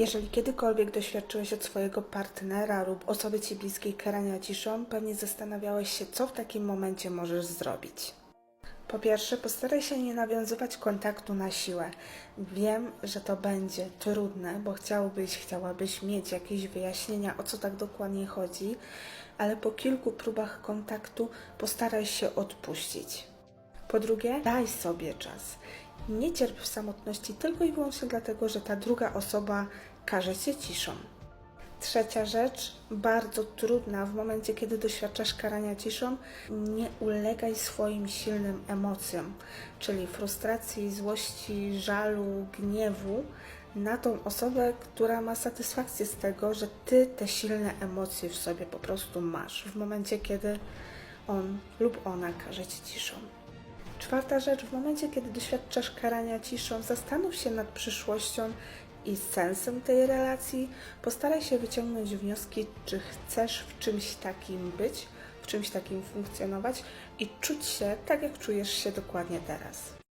Jeżeli kiedykolwiek doświadczyłeś od swojego partnera lub osoby ci bliskiej karania ciszą, pewnie zastanawiałeś się, co w takim momencie możesz zrobić. Po pierwsze, postaraj się nie nawiązywać kontaktu na siłę. Wiem, że to będzie trudne, bo chciałbyś, chciałabyś mieć jakieś wyjaśnienia, o co tak dokładnie chodzi, ale po kilku próbach kontaktu postaraj się odpuścić. Po drugie, daj sobie czas. Nie cierp w samotności tylko i wyłącznie dlatego, że ta druga osoba każe cię ciszą. Trzecia rzecz, bardzo trudna w momencie, kiedy doświadczasz karania ciszą, nie ulegaj swoim silnym emocjom, czyli frustracji, złości, żalu, gniewu na tą osobę, która ma satysfakcję z tego, że ty te silne emocje w sobie po prostu masz w momencie, kiedy on lub ona każe ci ciszą. Czwarta rzecz, w momencie, kiedy doświadczasz karania ciszą, zastanów się nad przyszłością i sensem tej relacji. Postaraj się wyciągnąć wnioski, czy chcesz w czymś takim być, w czymś takim funkcjonować i czuć się tak, jak czujesz się dokładnie teraz.